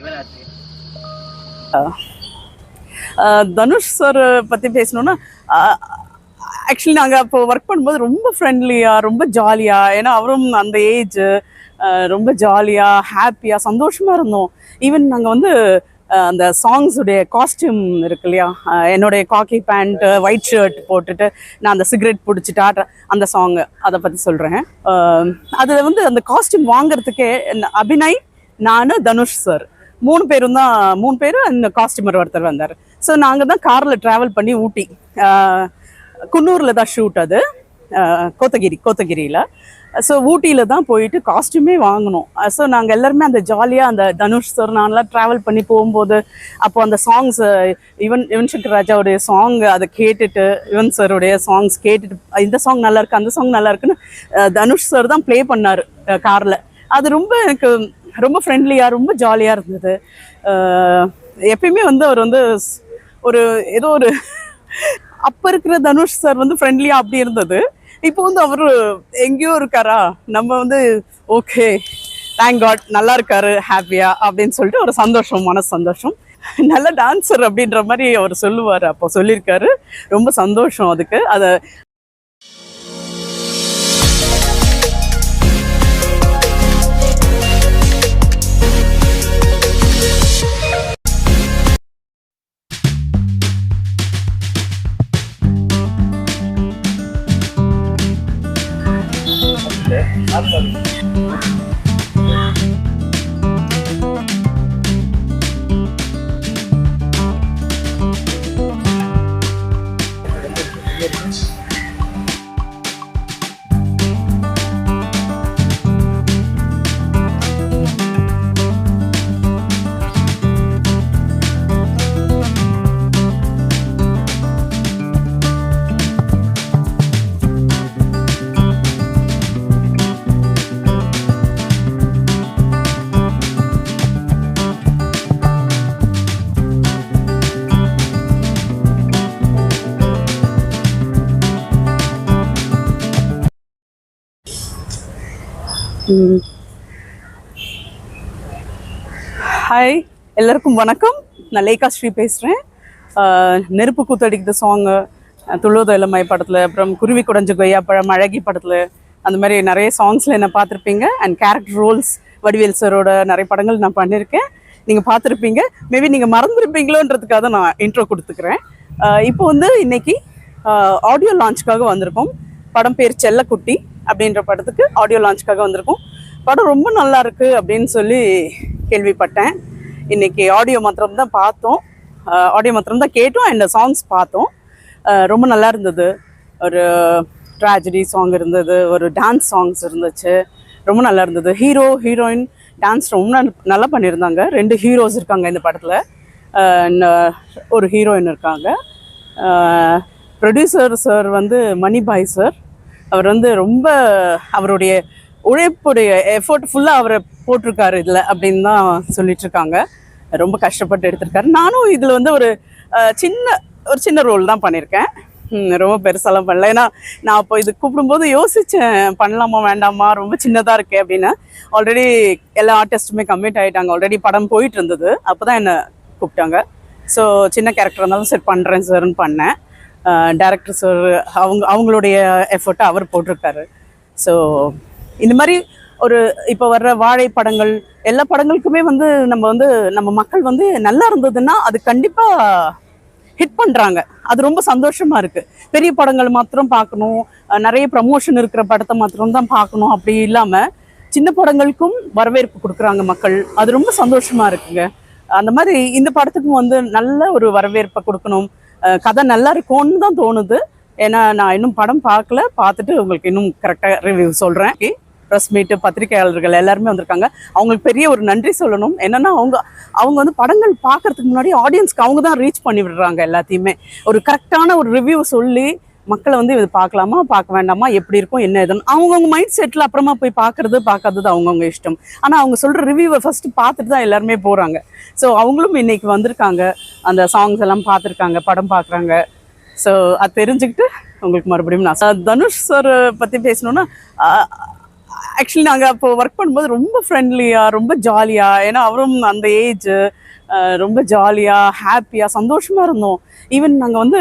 Shivaratri. Dhanush sir பற்றி பேசணும்னா actually நாங்கள் அப்போ ஒர்க் பண்ணும்போது ரொம்ப ஃப்ரெண்ட்லியாக ரொம்ப ஜாலியாக ஏன்னா அவரும் அந்த ஏஜ் ரொம்ப ஜாலியாக ஹாப்பியாக சந்தோஷமாக இருந்தோம். ஈவன் நாங்கள் வந்து அந்த சாங்ஸுடைய காஸ்டியூம் இருக்கு இல்லையா என்னுடைய காக்கி பேண்ட்டு ஒயிட் ஷர்ட் போட்டுட்டு நான் அந்த சிகரெட் பிடிச்சிட்டு அந்த சாங்கு அதை பற்றி சொல்கிறேன் அதில் வந்து அந்த காஸ்டியூம் வாங்குறதுக்கே அபிநய் நான் தனுஷ் சார் மூணு பேரும் தான் மூணு பேரும் அந்த காஸ்டியூமர் ஒருத்தர் வந்தார். ஸோ நாங்கள் தான் காரில் ட்ராவல் பண்ணி ஊட்டி. குன்னூரில் தான் ஷூட் அது. கோத்தகிரி கோத்தகிரியில். ஸோ ஊட்டியில் தான் போயிட்டு காஸ்டியூமே வாங்கினோம். ஸோ நாங்கள் எல்லாருமே அந்த ஜாலியாக அந்த தனுஷ் சார் நான்லாம் ட்ராவல் பண்ணி போகும்போது அப்போ அந்த சாங்ஸ் யுவன் யுவன் சங்கர் ராஜாவுடைய சாங் அதை கேட்டுட்டு யுவன் சாருடைய சாங்ஸ் கேட்டுட்டு இந்த சாங் நல்லா இருக்கு அந்த சாங் நல்லா இருக்குன்னு தனுஷ் சார் தான் ப்ளே பண்ணார் காரில் அது ரொம்ப எனக்கு ரொம்ப ஃப்ரெண்ட்லியாக ரொம்ப ஜாலியாக இருந்தது. எப்பயுமே வந்து அவர் வந்து ஒரு ஏதோ ஒரு அப்போ இருக்கிற தனுஷ் சார் வந்து ஃப்ரெண்ட்லியாக அப்படி இருந்தது. இப்போ வந்து அவர் எங்கேயோ இருக்காரா? நம்ம வந்து ஓகே தேங்க் காட் நல்லா இருக்காரு ஹாப்பியா அப்படின்னு சொல்லிட்டு ஒரு சந்தோஷம் மன சந்தோஷம் நல்ல டான்சர் அப்படின்ற மாதிரி அவர் சொல்லுவார் அப்போ சொல்லியிருக்காரு. ரொம்ப சந்தோஷம் அதுக்கு. அதை ஹாய் எல்லாருக்கும் வணக்கம். நான் லேகா ஸ்ரீ பேசுகிறேன் நெருப்பு கூத்தடிக்கிற சாங்கு துள்ளுவதோ இளமை படத்தில் அப்புறம் குருவி குடஞ்ச கொய்யாப்பழம் அழகி படத்தில் அந்த மாதிரி நிறைய சாங்ஸில் என்னை பார்த்துருப்பீங்க? அண்ட் கேரக்டர் ரோல்ஸ் வடிவேல் சரோட நிறைய படங்கள் நான் பண்ணியிருக்கேன் நீங்கள் பார்த்துருப்பீங்க. மேபி நீங்கள் மறந்துருப்பீங்களோன்றதுக்காக தான் நான் இன்ட்ரோ கொடுத்துக்கிறேன். இப்போ வந்து இன்னைக்கு ஆடியோ லான்ச்சுக்காக வந்திருக்கோம். படம் பேர் செல்லக்குட்டி அப்படின்ற படத்துக்கு ஆடியோ லான்ச்சுக்காக வந்திருக்கோம். படம் ரொம்ப நல்லா இருக்கு அப்படின்னு சொல்லி கேள்விப்பட்டேன். இன்னைக்கு ஆடியோ மாத்திரம் தான் பார்த்தோம். ஆடியோ மாத்திரம் தான் கேட்டோம் அண்ட் சாங்ஸ் பார்த்தோம். ரொம்ப நல்லா இருந்தது. ஒரு ட்ராஜடி சாங் இருந்தது ஒரு டான்ஸ் சாங்ஸ் இருந்துச்சு. ரொம்ப நல்லா இருந்தது. ஹீரோ ஹீரோயின் டான்ஸ் ரொம்ப நல்லா பண்ணியிருந்தாங்க. ரெண்டு ஹீரோஸ் இருக்காங்க இந்த படத்தில். ஒரு ஹீரோயின் இருக்காங்க. ப்ரொடியூசர் சார் வந்து மணிபாய் சார் அவர் வந்து ரொம்ப அவருடைய உழைப்புடைய எஃபோர்ட் ஃபுல்லாக அவரை போட்டிருக்காரு இதில் அப்படின்னு தான் சொல்லிட்டு இருக்காங்க ரொம்ப கஷ்டப்பட்டு எடுத்திருக்காரு. நானும் இதில் வந்து ஒரு சின்ன ஒரு சின்ன ரோல் தான் பண்ணியிருக்கேன். ரொம்ப பெருசாலாம் பண்ணல. ஏன்னா நான் அப்போ இது கூப்பிடும்போது யோசித்தேன் பண்ணலாமா வேண்டாமா ரொம்ப சின்னதாக இருக்கே அப்படின்னு. ஆல்ரெடி எல்லா ஆர்டிஸ்ட்டுமே கம்மிட் ஆகிட்டாங்க ஆல்ரெடி படம் போயிட்டு இருந்தது. அப்போ தான் என்னை கூப்பிட்டாங்க. ஸோ சின்ன கேரக்டர் இருந்தாலும் சரி பண்ணுறேன் சார்னு பண்ணேன். டேரக்டர் சார் அவங்க அவங்களுடைய எஃபர்ட்டை அவர் போட்டிருக்காரு. ஸோ இந்த மாதிரி ஒரு இப்போ வர்ற வாழை படங்கள் எல்லா படங்களுக்குமே வந்து நம்ம வந்து நம்ம மக்கள் வந்து நல்லா இருந்ததுன்னா அது கண்டிப்பாக ஹிட் பண்ணுறாங்க அது ரொம்ப சந்தோஷமாக இருக்குது பெரிய படங்கள் மாத்திரம் பார்க்கணும் நிறைய ப்ரமோஷன் இருக்கிற படத்தை மாத்திரம் தான் பார்க்கணும் அப்படி இல்லாமல் சின்ன படங்களுக்கும் வரவேற்பு கொடுக்குறாங்க மக்கள். அது ரொம்ப சந்தோஷமாக இருக்குங்க. அந்த மாதிரி இந்த படத்துக்கும் வந்து நல்ல ஒரு வரவேற்பை கொடுக்கணும். கதை நல்லா இருக்கும்னு தான் தோணுது. ஏன்னா நான் இன்னும் படம் பார்க்கல பார்த்துட்டு உங்களுக்கு இன்னும் கரெக்டாக ரிவ்யூ சொல்கிறேன் ப்ரெஸ் மீட்டு பத்திரிகையாளர்கள் எல்லாருமே வந்திருக்காங்க. அவங்களுக்கு பெரிய ஒரு நன்றி சொல்லணும். என்னன்னா அவங்க அவங்க வந்து படங்கள் பார்க்கறதுக்கு முன்னாடி ஆடியன்ஸ்க்கு அவங்க தான் ரீச் பண்ணி விடுறாங்க எல்லாத்தையுமே. ஒரு கரெக்டான ஒரு ரிவ்யூ சொல்லி மக்களை வந்து இது பார்க்கலாமா பார்க்க வேண்டாமா எப்படி இருக்கும் என்ன இதுன்னு அவங்கவுங்க மைண்ட் செட்டில் அப்புறமா போய் பார்க்கறது பார்க்காதது அவங்கவுங்க இஷ்டம். ஆனால் அவங்க சொல்கிற ரிவ்யூவை ஃபஸ்ட்டு பார்த்துட்டு தான் எல்லாருமே போகிறாங்க ஸோ அவங்களும் இன்றைக்கி வந்திருக்காங்க. அந்த சாங்ஸ் எல்லாம் பார்த்துருக்காங்க படம் பார்க்குறாங்க. ஸோ அது தெரிஞ்சுக்கிட்டு உங்களுக்கு மறுபடியும் நான் தனுஷ் சார் பற்றி பேசணுன்னா ஆக்சுவலி நாங்கள் அப்போ ஒர்க் பண்ணும்போது ரொம்ப ஃப்ரெண்ட்லியாக ரொம்ப ஜாலியாக ஏன்னா அவரும் அந்த ஏஜ் ரொம்ப ஜாலியாக ஹாப்பியாக சந்தோஷமாக இருந்தோம். ஈவன் நாங்கள் வந்து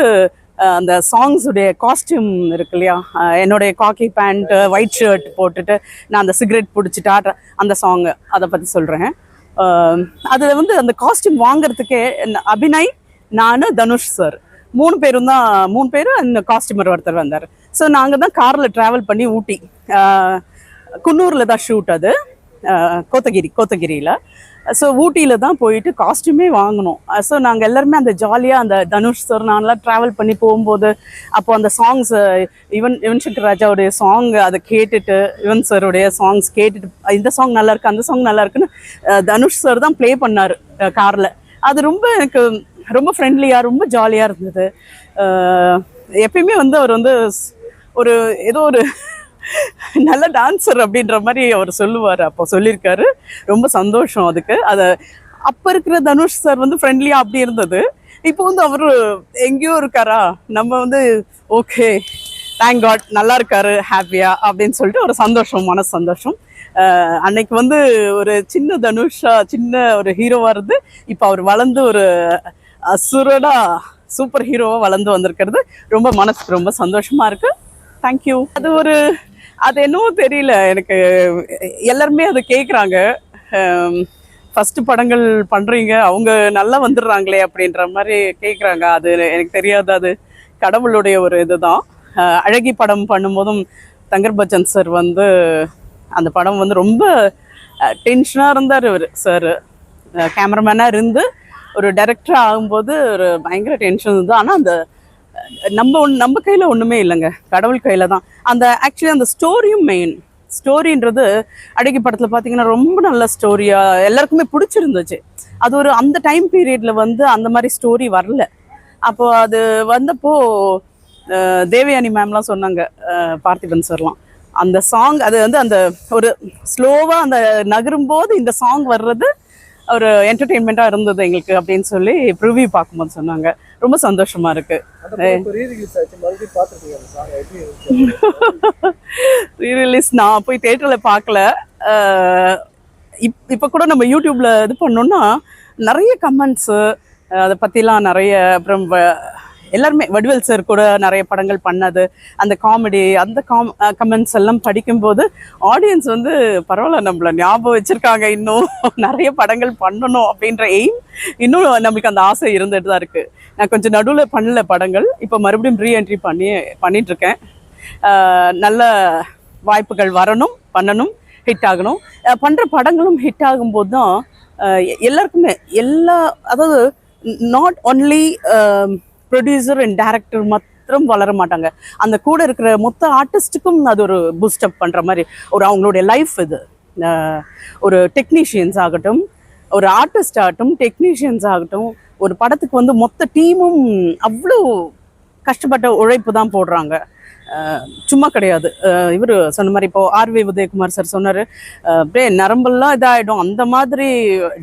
அந்த சாங்ஸுடைய காஸ்டியூம் இருக்கு இல்லையா? என்னுடைய காக்கி பேண்ட்டு ஒயிட் ஷர்ட் போட்டுட்டு நான் அந்த சிகரெட் பிடிச்சிட்டு ஆடுற அந்த சாங்கு அதை பற்றி சொல்கிறேன் அதில் வந்து அந்த காஸ்டியூம் வாங்குறதுக்கே அபிநய் நான் தனுஷ் சார் மூணு பேரும் தான் மூணு பேரும் அந்த காஸ்டியூமர் ஒருத்தர் வந்தார். ஸோ நாங்கள் தான் காரில் ட்ராவல் பண்ணி ஊட்டி. குன்னூரில் தான் ஷூட் அது. கோத்தகிரி கோத்தகிரியில். ஸோ ஊட்டியில் தான் போயிட்டு காஸ்ட்யூமே வாங்கினோம் ஸோ நாங்கள் எல்லாருமே அந்த ஜாலியாக அந்த தனுஷ் சார் நான்லாம் ட்ராவல் பண்ணி போகும்போது அப்போ அந்த சாங்ஸ் யுவன் யுவன் சங்கர் ராஜாவுடைய சாங் அதை கேட்டுட்டு யுவன் சாருடைய சாங்ஸ் கேட்டுட்டு இந்த சாங் நல்லா இருக்கு அந்த சாங் நல்லா இருக்குன்னு தனுஷ் சார் தான் ப்ளே பண்ணார் காரில் அது ரொம்ப எனக்கு ரொம்ப ஃப்ரெண்ட்லியாக ரொம்ப ஜாலியாக இருந்தது. எப்பயுமே வந்து அவர் வந்து ஒரு ஏதோ ஒரு நல்ல டான்சர் அப்படின்ற மாதிரி அவர் சொல்லுவார். அப்போ சொல்லியிருக்காரு. ரொம்ப சந்தோஷம் அதுக்கு. அதை அப்போ இருக்கிற தனுஷ் சார் வந்து ஃப்ரெண்ட்லியாக அப்படி இருந்தது. இப்போ வந்து அவர் எங்கேயோ இருக்காரா? நம்ம வந்து ஓகே தேங்க் காட் நல்லா இருக்காரு ஹாப்பியா அப்படின்னு சொல்லிட்டு ஒரு சந்தோஷம் மன சந்தோஷம் அன்னைக்கு வந்து ஒரு சின்ன தனுஷா சின்ன ஒரு ஹீரோவாக இருந்து இப்போ அவர் வளர்ந்து ஒரு அசுரடா சூப்பர் ஹீரோவாக வளர்ந்து வந்திருக்கிறது. ரொம்ப மனசுக்கு ரொம்ப சந்தோஷமாக இருக்குது தேங்க்யூ அது ஒரு அது என்னவோ தெரியல. எனக்கு எல்லாருமே அதை கேட்குறாங்க ஃபஸ்ட்டு படங்கள் பண்ணுறீங்க அவங்க நல்லா வந்துடுறாங்களே அப்படின்ற மாதிரி கேட்குறாங்க அது எனக்கு தெரியாது. அது கடவுளுடைய ஒரு இதுதான். அழகி படம் பண்ணும்போதும் தங்கர் பச்சன் சார் வந்து அந்த படம் வந்து ரொம்ப டென்ஷனாக இருந்தார் இவர் சார் கேமராமேனாக இருந்து ஒரு டைரக்டர் ஆகும்போது ஒரு பயங்கர டென்ஷன் இருந்தது ஆனால் அந்த நம்ம ஒன் நம்ம கையில் ஒன்றுமே இல்லைங்க. கடவுள் கையில் தான். அந்த ஆக்சுவலி அந்த ஸ்டோரியும் மெயின் ஸ்டோரின்றது அழகி படத்தில் பார்த்தீங்கன்னா ரொம்ப நல்ல ஸ்டோரியாக எல்லாருக்குமே பிடிச்சிருந்துச்சு. அது ஒரு அந்த டைம் பீரியடில் வந்து அந்த மாதிரி ஸ்டோரி வரல. அப்போது அது வந்தப்போ தேவயானி மேம்லாம் சொன்னாங்க பார்த்திபன் சார்லாம் அந்த சாங் அது வந்து அந்த ஒரு ஸ்லோவாக அந்த நகரும்போது இந்த சாங் வர்றது ஒரு என்டர்டெயின்மெண்ட்டாக இருந்தது எங்களுக்கு அப்படின்னு சொல்லி ப்ரிவியூ பார்க்கும்போது சொன்னாங்க. ரொம்ப சந்தோஷமா இருக்கு. ரீரிலீஸ் நான் போய் தேட்டரில் பார்க்கல. இப் இப்போ கூட நம்ம யூடியூப்ல இது பண்ணோம்னா நிறைய கமெண்ட்ஸு அதை பற்றிலாம் நிறைய அப்புறம் எல்லாருமே வடிவேல் சார் கூட நிறைய படங்கள் பண்ணது. அந்த காமெடி அந்த காம் கமெண்ட்ஸ் எல்லாம் படிக்கும்போது ஆடியன்ஸ் வந்து பரவாயில்ல நம்மள ஞாபகம் வச்சிருக்காங்க இன்னும். நிறைய படங்கள் பண்ணணும் அப்படின்ற எய்ம் இன்னும் நம்மளுக்கு அந்த ஆசை இருந்துட்டு தான் இருக்கு. நான் கொஞ்சம் நடுவில் பண்ணல படங்கள். இப்போ மறுபடியும் ரீஎன்ட்ரி பண்ணி பண்ணிட்டு இருக்கேன் நல்ல வாய்ப்புகள் வரணும் பண்ணணும் ஹிட் ஆகணும். பண்ணுற படங்களும் ஹிட் ஆகும்போது தான் எல்லாருக்குமே எல்லா அதாவது not only producer and director மாத்திரம் வளர மாட்டாங்க. அந்த கூட இருக்கிற மொத்த ஆர்டிஸ்ட்டுக்கும் அது ஒரு பூஸ்டப் பண்ணுற மாதிரி ஒரு அவங்களுடைய லைஃப் இது. ஒரு டெக்னீஷியன்ஸ் ஆகட்டும் ஒரு ஆர்டிஸ்ட் ஆகட்டும் டெக்னீஷியன்ஸ் ஆகட்டும் ஒரு படத்துக்கு வந்து மொத்த டீமும் அவ்வளோ கஷ்டப்பட்ட உழைப்பு தான் போடுறாங்க. சும்மா கிடையாது. இவர் சொன்ன மாதிரி இப்போ ஆர்வி உதயகுமார் சார் சொன்னார். அப்படியே நரம்பெல்லாம் இதாகிடும் அந்த மாதிரி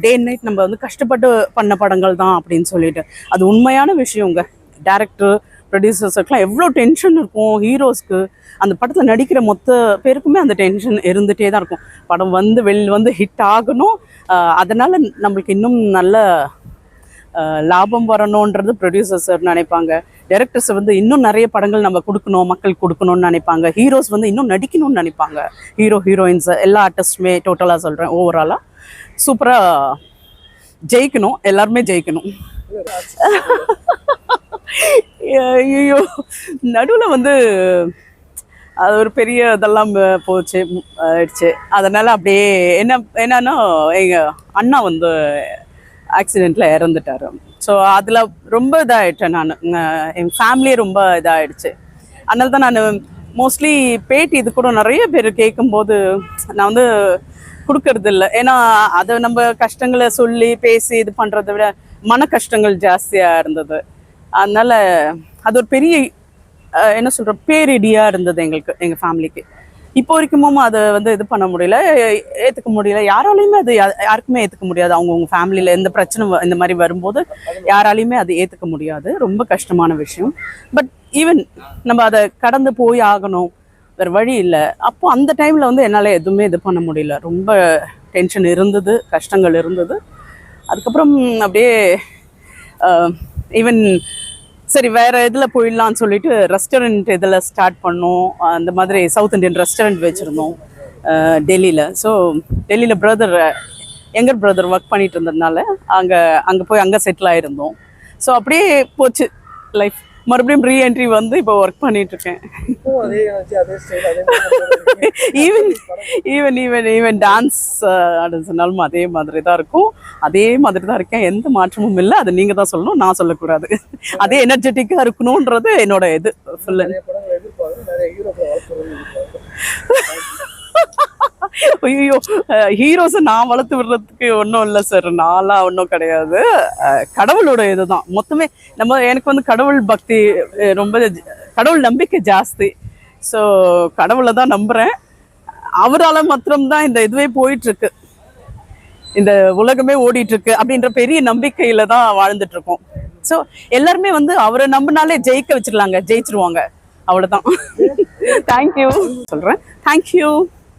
டே நைட் நம்ம வந்து கஷ்டப்பட்டு பண்ண படங்கள் தான் அப்படின்னு சொல்லிட்டு. அது உண்மையான விஷயங்க. டேரக்டர் ப்ரொடியூசர்ஸுக்கெலாம் எவ்வளோ டென்ஷன் இருக்கும். ஹீரோஸ்க்கு அந்த படத்தில் நடிக்கிற மொத்த பேருக்குமே அந்த டென்ஷன் இருந்துகிட்டே தான் இருக்கும். படம் வந்து வெளியில் வந்து ஹிட் ஆகணும். அதனால் நம்மளுக்கு இன்னும் நல்ல லாபம் வரணுன்றது ப்ரொடியூசர்ஸ் நினைப்பாங்க. டேரக்டர்ஸ் வந்து இன்னும் நிறைய படங்கள் நம்ம கொடுக்கணும் மக்கள் கொடுக்கணும்னு நினைப்பாங்க. ஹீரோஸ் வந்து இன்னும் நடிக்கணும்னு நினைப்பாங்க. ஹீரோ ஹீரோயின்ஸ் எல்லா ஆர்டிஸ்ட்டுமே டோட்டலாக சொல்கிறேன் ஓவராலாக சூப்பராக ஜெயிக்கணும் எல்லாருமே ஜெயிக்கணும். ஐயோ நடுவில் வந்து அது ஒரு பெரிய இதெல்லாம் போச்சு ஆயிடுச்சு. அதனால் அப்படியே என்ன என்னன்னா எங்கள் அண்ணா வந்து ஆக்சிடெண்ட்டில் இறந்துட்டாரு. ஸோ அதில் ரொம்ப இதாகிட்டேன் நான். என் ஃபேமிலியே ரொம்ப இதாகிடுச்சு அதனால தான் நான் மோஸ்ட்லி பேட்டி இது கூட நிறைய பேர் கேட்கும்போது நான் வந்து கொடுக்கறது இல்லை ஏன்னா அதை நம்ம கஷ்டங்களை சொல்லி பேசி இது பண்ணுறதை விட மன கஷ்டங்கள் ஜாஸ்தியாக இருந்தது. அதனால் அது ஒரு பெரிய என்ன சொல்கிற பேரிடியாக இருந்தது எங்களுக்கு எங்கள் ஃபேமிலிக்கு இப்போ வரைக்குமும் அதை வந்து இது பண்ண முடியல ஏ- முடியல. யாராலையுமே அது யா- யாருக்குமே ஏற்றுக்க முடியாது. அவங்கவுங்க ஃபேமிலியில் எந்த பிரச்சனை இந்த மாதிரி வரும்போது யாராலையுமே அது ஏற்றுக்க முடியாது. ரொம்ப கஷ்டமான விஷயம். பட் ஈவன் நம்ம அதை கடந்து போய் ஆகணும். வேறு வழி இல்லை. அப்போது அந்த டைமில் வந்து என்னால் எதுவுமே இது பண்ண முடியல. ரொம்ப டென்ஷன் இருந்தது கஷ்டங்கள் இருந்தது. அதுக்கப்புறம் அப்படியே ஈவன் சரி வேறு இதில் போயிடலான்னு சொல்லிட்டு ரெஸ்டாரண்ட் இதில் ஸ்டார்ட் பண்ணோம். அந்த மாதிரி சவுத் இந்தியன் ரெஸ்டாரண்ட் வச்சுருந்தோம் டெல்லியில். ஸோ டெல்லியில் பிரதர் எங்கர் பிரதர் ஒர்க் பண்ணிட்டு இருந்ததுனால அங்கே அங்கே போய் அங்கே செட்டில் ஆகிருந்தோம் ஸோ அப்படியே போச்சு லைஃப் மறுபடியும் ரீஎன்ட்ரி வந்து இப்போ ஒர்க் பண்ணிட்டு இருக்கேன் even even even even dance அப்படின்னு சொன்னாலும் அதே மாதிரி தான் இருக்கும். அதே மாதிரி தான் இருக்கேன். எந்த மாற்றமும் இல்லை. அது நீங்கள் தான் சொல்லணும் நான் சொல்லக்கூடாது. அதே எனர்ஜெட்டிக்காக இருக்கணுன்றது என்னோட இது ஃபுல் நிறைய படங்கள் எதிர்பார்க்குறேன் நிறைய ஹீரோக்களை வளர்க்குறது ஐயோ ஹீரோஸை நான் வளர்த்து விடுறதுக்கு ஒன்றும் இல்லை சார் நான்லாம் ஒன்றும் கிடையாது. கடவுளோட இதுதான். மொத்தமே நம்ம எனக்கு வந்து கடவுள் பக்தி ரொம்ப கடவுள் நம்பிக்கை ஜாஸ்தி. ஸோ கடவுளை தான் நம்புகிறேன் அவரால் மாத்திரம்தான் இந்த இதுவே போயிட்டு இருக்கு இந்த உலகமே ஓடிட்டு இருக்கு அப்படின்ற பெரிய நம்பிக்கையில் தான் வாழ்ந்துட்டுருக்கோம். ஸோ எல்லாருமே வந்து அவரை நம்பினாலே ஜெயிக்க வச்சிடலாங்க. ஜெயிச்சிருவாங்க. அவ்வளோதான் தேங்க்யூ சொல்கிறேன் தேங்க்யூ